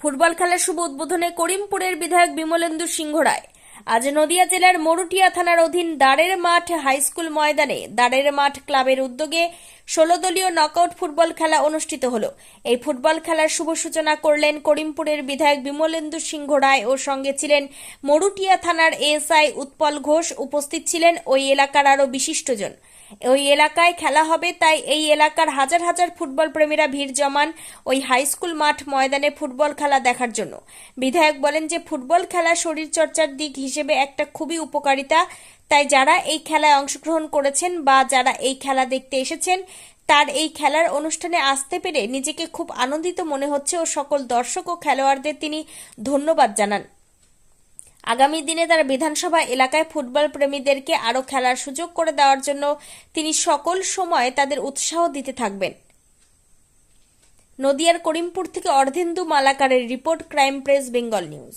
Football খেলার শুভ উদ্বোধনে করিমপুরের বিধায়ক বিমলেন্দু সিংহ রায় আজ নদিয়া জেলার মরুটিয়া থানার অধীন দাঁড়ের মাঠ হাইস্কুল ময়দানে দাঁড়ের মাঠ ক্লাবের উদ্যোগে ষোলো দলীয় নকআউট ফুটবল খেলা অনুষ্ঠিত হল। এই ফুটবল খেলার শুভ সূচনা করলেন করিমপুরের বিধায়ক বিমলেন্দু সিংহ রায় ও সঙ্গে ছিলেন মরুটিয়া থানার এএসআই উৎপল ঘোষ। উপস্থিত ছিলেন ওই এলাকার আরও বিশিষ্টজন। ওই এলাকায় খেলা হবে, তাই এই এলাকার হাজার হাজার ফুটবল প্রেমীরা ভিড় জমান ওই হাই স্কুল মাঠ ময়দানে ফুটবল খেলা দেখার জন্য। বিধায়ক বলেন যে, ফুটবল খেলা শরীর চর্চার দিক হিসেবে একটা খুবই উপকারিতা। তাই যারা এই খেলায় অংশগ্রহণ করেছেন বা যারা এই খেলা দেখতে এসেছেন, তার এই খেলার অনুষ্ঠানে আসতে পেরে নিজেকে খুব আনন্দিত মনে হচ্ছে ও সকল দর্শক ও খেলোয়াড়দের তিনি ধন্যবাদ জানান। আগামী দিনে তার বিধানসভা এলাকায় ফুটবল প্রেমীদেরকে আরও খেলার সুযোগ করে দেওয়ার জন্য তিনি সকল সময় তাদের উৎসাহ দিতে থাকবেন। নদিয়ার করিমপুর থেকে Ardhendu মালাকারের report, crime press, Bengal news.